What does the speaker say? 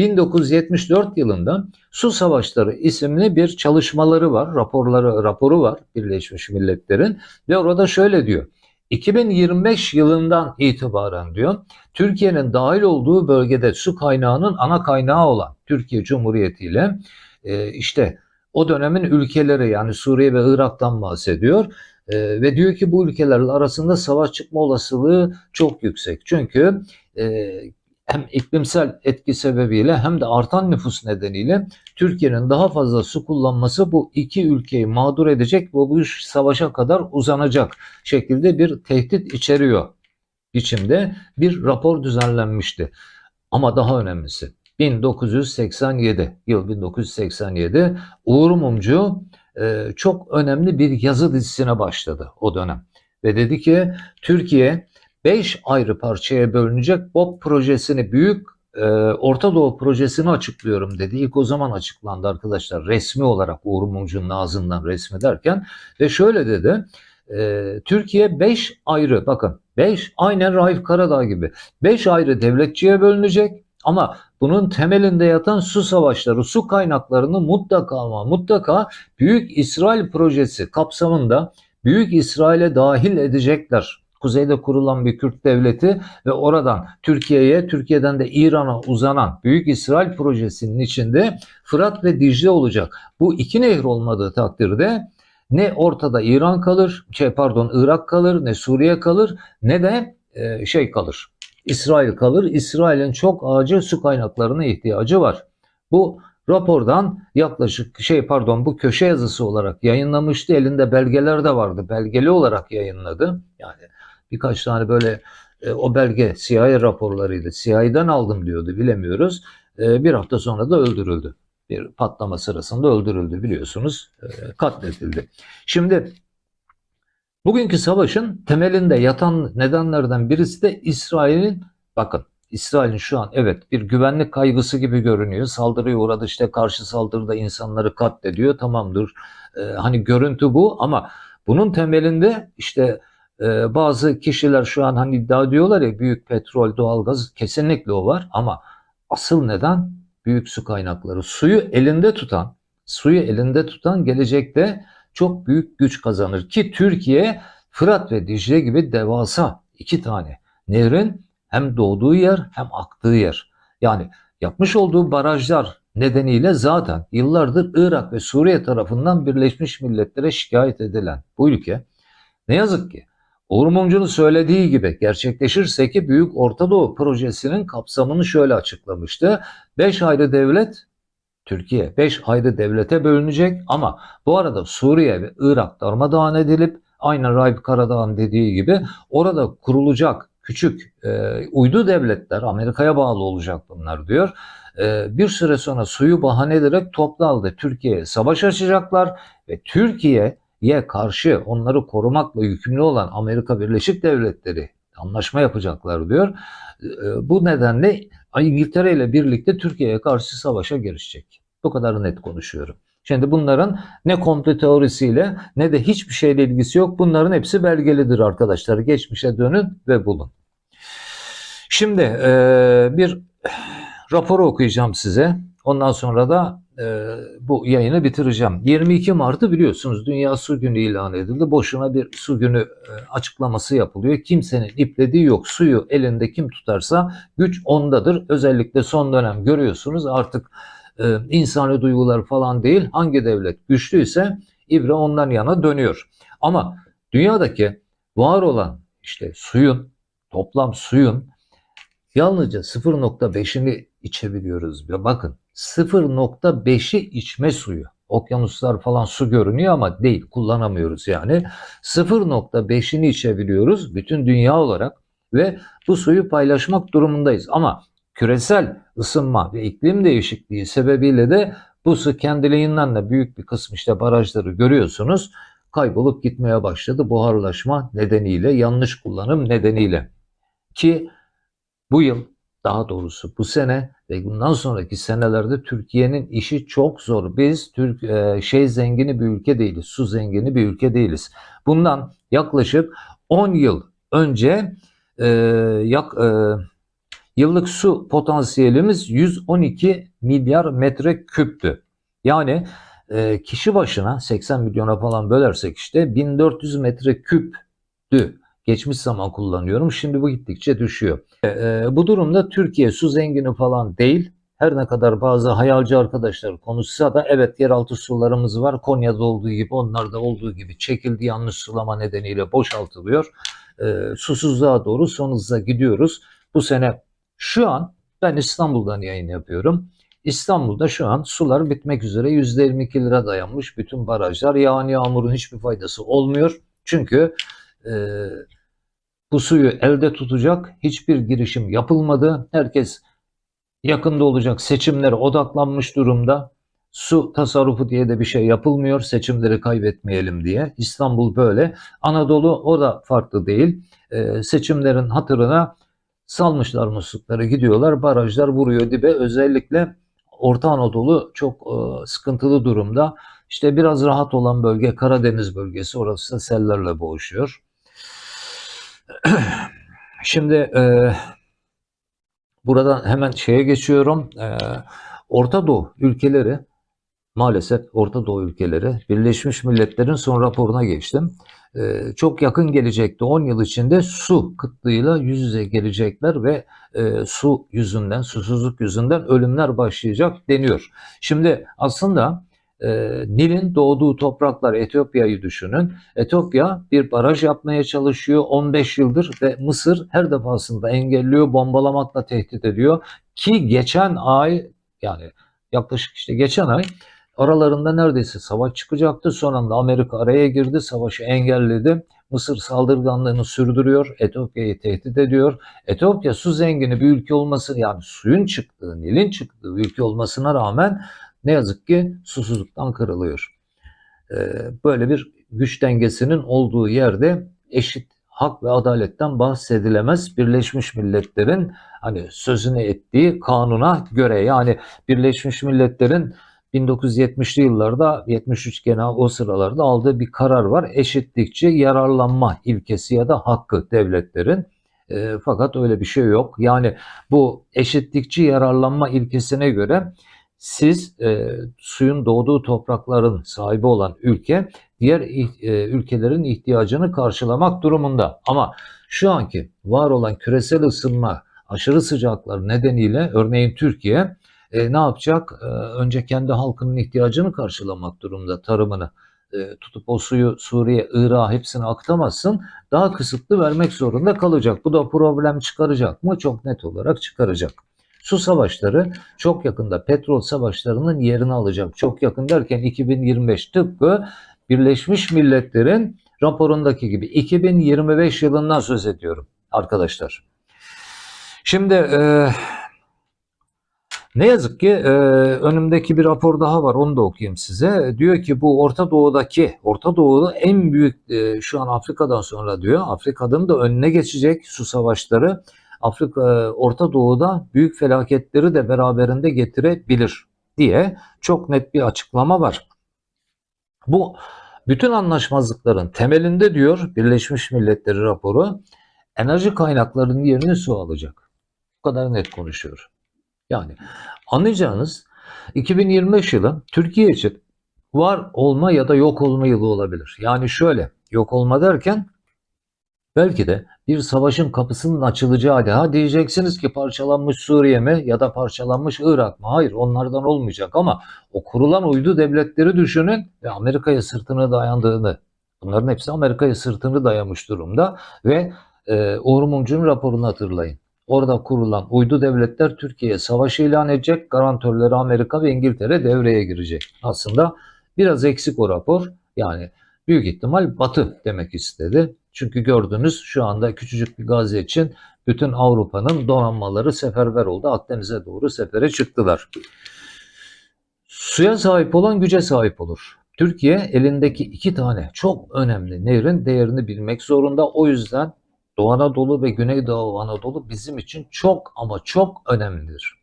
1974 yılında Su Savaşları isimli bir çalışmaları var, raporları raporu var Birleşmiş Milletler'in ve orada şöyle diyor. 2025 yılından itibaren diyor Türkiye'nin dahil olduğu bölgede su kaynağının ana kaynağı olan Türkiye Cumhuriyeti ile e, işte o dönemin ülkeleri yani Suriye ve Irak'tan bahsediyor. E, ve diyor ki bu ülkeler arasında savaş çıkma olasılığı çok yüksek. Çünkü e, hem iklimsel etki sebebiyle hem de artan nüfus nedeniyle Türkiye'nin daha fazla su kullanması bu iki ülkeyi mağdur edecek ve bu iş savaşa kadar uzanacak şekilde bir tehdit içeriyor biçimde bir rapor düzenlenmişti. Ama daha önemlisi 1987 yıl 1987 Uğur Mumcu e, çok önemli bir yazı dizisine başladı o dönem. Ve dedi ki Türkiye 5 ayrı parçaya bölünecek BOP projesini büyük e, Orta Doğu projesini açıklıyorum dedi. İlk o zaman açıklandı arkadaşlar resmi olarak Uğur Mumcu'nun ağzından resmi derken ve şöyle dedi e, Türkiye 5 ayrı bakın 5 aynen Raif Karadağ gibi 5 ayrı devletçiye bölünecek ama bunun temelinde yatan su savaşları, su kaynaklarını mutlaka ama mutlaka Büyük İsrail projesi kapsamında Büyük İsrail'e dahil edecekler. Kuzeyde kurulan bir Kürt devleti ve oradan Türkiye'ye, Türkiye'den de İran'a uzanan Büyük İsrail projesinin içinde Fırat ve Dicle olacak. Bu iki nehir olmadığı takdirde ne ortada İran kalır, şey pardon Irak kalır, ne Suriye kalır, ne de e, şey kalır. İsrail kalır. İsrail'in çok acil su kaynaklarına ihtiyacı var. Bu rapordan yaklaşık şey pardon bu köşe yazısı olarak yayınlamıştı. Elinde belgeler de vardı. Belgeli olarak yayınladı. Yani birkaç tane böyle e, o belge CIA raporlarıydı. CIA'den aldım diyordu bilemiyoruz. E, bir hafta sonra da öldürüldü. Bir patlama sırasında öldürüldü biliyorsunuz. E, katledildi. Şimdi Bugünkü savaşın temelinde yatan nedenlerden birisi de İsrail'in bakın İsrail'in şu an evet bir güvenlik kaygısı gibi görünüyor. Saldırıya uğradı işte karşı saldırıda insanları katlediyor tamamdır. Ee, hani görüntü bu ama bunun temelinde işte e, bazı kişiler şu an hani iddia ediyorlar ya büyük petrol, doğalgaz kesinlikle o var ama asıl neden büyük su kaynakları. Suyu elinde tutan, suyu elinde tutan gelecekte çok büyük güç kazanır ki Türkiye Fırat ve Dicle gibi devasa iki tane nehrin hem doğduğu yer hem aktığı yer. Yani yapmış olduğu barajlar nedeniyle zaten yıllardır Irak ve Suriye tarafından Birleşmiş Milletler'e şikayet edilen bu ülke ne yazık ki Uğur söylediği gibi gerçekleşirse ki Büyük Orta Doğu projesinin kapsamını şöyle açıklamıştı. Beş ayrı devlet Türkiye 5 ayrı devlete bölünecek ama bu arada Suriye ve Irak darmadağın edilip aynen Raif Karadağ'ın dediği gibi orada kurulacak küçük e, uydu devletler Amerika'ya bağlı olacak bunlar diyor. E, bir süre sonra suyu bahane ederek toplu halde Türkiye'ye savaş açacaklar ve Türkiye'ye karşı onları korumakla yükümlü olan Amerika Birleşik Devletleri anlaşma yapacaklar diyor. E, bu nedenle İngiltere ile birlikte Türkiye'ye karşı savaşa girişecek. Bu kadar net konuşuyorum. Şimdi bunların ne komplo teorisiyle ne de hiçbir şeyle ilgisi yok. Bunların hepsi belgelidir arkadaşlar. Geçmişe dönün ve bulun. Şimdi e, bir raporu okuyacağım size. Ondan sonra da e, bu yayını bitireceğim. 22 Mart'ı biliyorsunuz Dünya Su Günü ilan edildi. Boşuna bir su günü e, açıklaması yapılıyor. Kimsenin iplediği yok. Suyu elinde kim tutarsa güç ondadır. Özellikle son dönem görüyorsunuz artık e, insani duygular falan değil. Hangi devlet güçlüyse ibre ondan yana dönüyor. Ama dünyadaki var olan işte suyun, toplam suyun yalnızca 0.5'ini içebiliyoruz. Bakın 0.5'i içme suyu. Okyanuslar falan su görünüyor ama değil kullanamıyoruz yani. 0.5'ini içebiliyoruz bütün dünya olarak ve bu suyu paylaşmak durumundayız. Ama küresel ısınma ve iklim değişikliği sebebiyle de bu su kendiliğinden de büyük bir kısmı işte barajları görüyorsunuz kaybolup gitmeye başladı buharlaşma nedeniyle yanlış kullanım nedeniyle ki bu yıl daha doğrusu bu sene ve bundan sonraki senelerde Türkiye'nin işi çok zor. Biz Türk e, şey zengini bir ülke değiliz, su zengini bir ülke değiliz. Bundan yaklaşık 10 yıl önce e, yak e, Yıllık su potansiyelimiz 112 milyar metre küptü. Yani e, kişi başına 80 milyona falan bölersek işte 1400 metre küptü. Geçmiş zaman kullanıyorum. Şimdi bu gittikçe düşüyor. E, e, bu durumda Türkiye su zengini falan değil. Her ne kadar bazı hayalci arkadaşlar konuşsa da evet yeraltı sularımız var. Konya'da olduğu gibi onlarda olduğu gibi çekildi yanlış sulama nedeniyle boşaltılıyor. E, susuzluğa doğru son hızla gidiyoruz. Bu sene şu an ben İstanbul'dan yayın yapıyorum. İstanbul'da şu an sular bitmek üzere %22 lira dayanmış bütün barajlar. Yağan yağmurun hiçbir faydası olmuyor. Çünkü e, bu suyu elde tutacak hiçbir girişim yapılmadı. Herkes yakında olacak seçimlere odaklanmış durumda. Su tasarrufu diye de bir şey yapılmıyor seçimleri kaybetmeyelim diye. İstanbul böyle. Anadolu o da farklı değil. Ee, seçimlerin hatırına salmışlar muslukları gidiyorlar. Barajlar vuruyor dibe. Özellikle Orta Anadolu çok e, sıkıntılı durumda. İşte biraz rahat olan bölge Karadeniz bölgesi. Orası da sellerle boğuşuyor. Şimdi e, buradan hemen şeye geçiyorum. E, Orta Doğu ülkeleri maalesef Orta Doğu ülkeleri Birleşmiş Milletler'in son raporuna geçtim. E, çok yakın gelecekte 10 yıl içinde su kıtlığıyla yüz yüze gelecekler ve e, su yüzünden, susuzluk yüzünden ölümler başlayacak deniyor. Şimdi aslında e, Nil'in doğduğu topraklar Etiyopya'yı düşünün. Etiyopya bir baraj yapmaya çalışıyor 15 yıldır ve Mısır her defasında engelliyor, bombalamakla tehdit ediyor. Ki geçen ay yani yaklaşık işte geçen ay aralarında neredeyse savaş çıkacaktı. Son anda Amerika araya girdi, savaşı engelledi. Mısır saldırganlığını sürdürüyor, Etiyopya'yı tehdit ediyor. Etiyopya su zengini bir ülke olması yani suyun çıktığı, Nil'in çıktığı ülke olmasına rağmen ne yazık ki susuzluktan kırılıyor. Ee, böyle bir güç dengesinin olduğu yerde eşit hak ve adaletten bahsedilemez. Birleşmiş Milletler'in hani sözünü ettiği kanuna göre yani Birleşmiş Milletler'in 1970'li yıllarda 73 gene o sıralarda aldığı bir karar var. Eşitlikçi yararlanma ilkesi ya da hakkı devletlerin. E, fakat öyle bir şey yok. Yani bu eşitlikçi yararlanma ilkesine göre siz e, suyun doğduğu toprakların sahibi olan ülke diğer e, ülkelerin ihtiyacını karşılamak durumunda. Ama şu anki var olan küresel ısınma, aşırı sıcaklar nedeniyle örneğin Türkiye e, ne yapacak? E, önce kendi halkının ihtiyacını karşılamak durumda tarımını. E, tutup o suyu Suriye, Irak hepsini aktamazsın. Daha kısıtlı vermek zorunda kalacak. Bu da problem çıkaracak mı? Çok net olarak çıkaracak. Su savaşları çok yakında petrol savaşlarının yerini alacak. Çok yakın derken 2025 tıpkı Birleşmiş Milletler'in raporundaki gibi 2025 yılından söz ediyorum arkadaşlar. Şimdi e, ne yazık ki e, önümdeki bir rapor daha var onu da okuyayım size. Diyor ki bu Orta Doğu'daki Orta Doğu'da en büyük e, şu an Afrika'dan sonra diyor Afrika'nın da önüne geçecek su savaşları. Afrika Orta Doğu'da büyük felaketleri de beraberinde getirebilir diye çok net bir açıklama var. Bu bütün anlaşmazlıkların temelinde diyor Birleşmiş Milletler raporu enerji kaynaklarının yerini su alacak. Bu kadar net konuşuyor. Yani anlayacağınız 2025 yılı Türkiye için var olma ya da yok olma yılı olabilir. Yani şöyle yok olma derken belki de bir savaşın kapısının açılacağı hali. Ha diyeceksiniz ki parçalanmış Suriye mi ya da parçalanmış Irak mı? Hayır onlardan olmayacak ama o kurulan uydu devletleri düşünün ve Amerika'ya sırtını dayandığını bunların hepsi Amerika'ya sırtını dayamış durumda ve e, Uğur Mumcu'nun raporunu hatırlayın. Orada kurulan uydu devletler Türkiye'ye savaş ilan edecek. Garantörleri Amerika ve İngiltere devreye girecek. Aslında biraz eksik o rapor. Yani büyük ihtimal Batı demek istedi. Çünkü gördünüz şu anda küçücük bir gazze için bütün Avrupa'nın donanmaları seferber oldu. Akdeniz'e doğru sefere çıktılar. Suya sahip olan güce sahip olur. Türkiye elindeki iki tane çok önemli nehrin değerini bilmek zorunda. O yüzden Doğu Anadolu ve Güneydoğu Anadolu bizim için çok ama çok önemlidir.